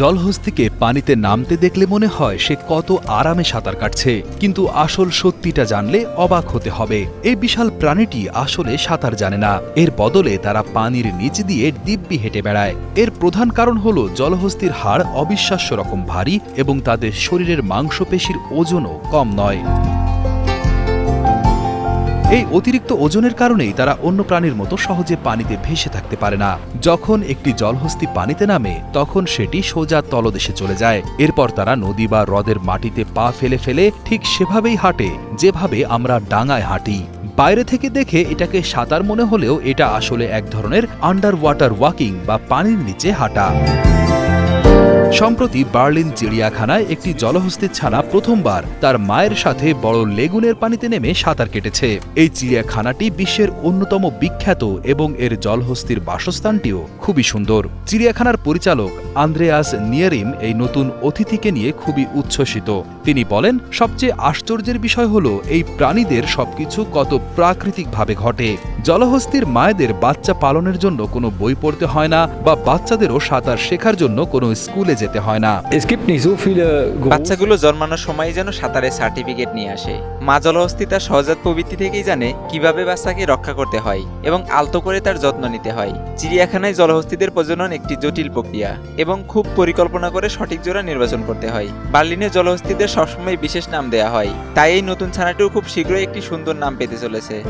জলহস্তিকে পানিতে নামতে দেখলে মনে হয় সে কত আরামে সাঁতার কাটছে। কিন্তু আসল সত্যিটা জানলে অবাক হতে হবে। এই বিশাল প্রাণীটি আসলে সাঁতার জানে না। এর বদলে তারা পানির নিচ দিয়ে দিব্যি হেঁটে বেড়ায়। এর প্রধান কারণ হল জলহস্তির হাড় অবিশ্বাস্য রকম ভারী এবং তাদের শরীরের মাংসপেশির ওজনও কম নয়। এই অতিরিক্ত ওজনের কারণেই তারা অন্য প্রাণীর মতো সহজে পানিতে ভেসে থাকতে পারে না। যখন একটি জলহস্তি পানিতে নামে, তখন সেটি সোজা তলদেশে চলে যায়। এরপর তারা নদী বা হ্রদের মাটিতে পা ফেলে ফেলে ঠিক সেভাবেই হাঁটে, যেভাবে আমরা ডাঙায় হাঁটি। বাইরে থেকে দেখে এটাকে সাঁতার মনে হলেও এটা আসলে এক ধরনের আন্ডার ওয়াটার ওয়াকিং বা পানির নিচে হাঁটা। সম্প্রতি বার্লিন চিড়িয়াখানায় একটি জলহস্তির ছানা প্রথমবার তার মায়ের সাথে বড় লেগুনের পানিতে নেমে সাঁতার কেটেছে। এই চিড়িয়াখানাটি বিশ্বের অন্যতম বিখ্যাত এবং এর জলহস্তির বাসস্থানটিও খুবই সুন্দর। চিড়িয়াখানার পরিচালক আন্দ্রেয়াস নিয়ারিম এই নতুন অতিথিকে নিয়ে খুবই উচ্ছ্বসিত। তিনি বলেন, সবচেয়ে আশ্চর্যের বিষয় হল এই প্রাণীদের সবকিছু কত প্রাকৃতিকভাবে ঘটে। জলহস্তির মায়েদের বাচ্চা পালনের জন্য কোনো বই পড়তে হয় না বা বাচ্চাদেরও সাঁতার শেখার জন্য কোনো স্কুলে যেতে হয় না। বাচ্চাগুলো জন্মানোর সময় যেন সাঁতারের সার্টিফিকেট নিয়ে আসে। মা জলহস্তি তার সহজাত প্রবৃত্তি থেকেই জানে কীভাবে বাচ্চাকে রক্ষা করতে হয় এবং আলতো করে তার যত্ন নিতে হয়। চিড়িয়াখানায় জলহস্তিদের প্রজনন একটি জটিল প্রক্রিয়া এবং খুব পরিকল্পনা করে সঠিক জোড়া নির্বাচন করতে হয়। বার্লিনে জলহস্তিদের সবসময় বিশেষ নাম দেয়া হয়। তাই এই নতুন ছানাটিও খুব শীঘ্রই একটি সুন্দর নাম পেতে চলেছে।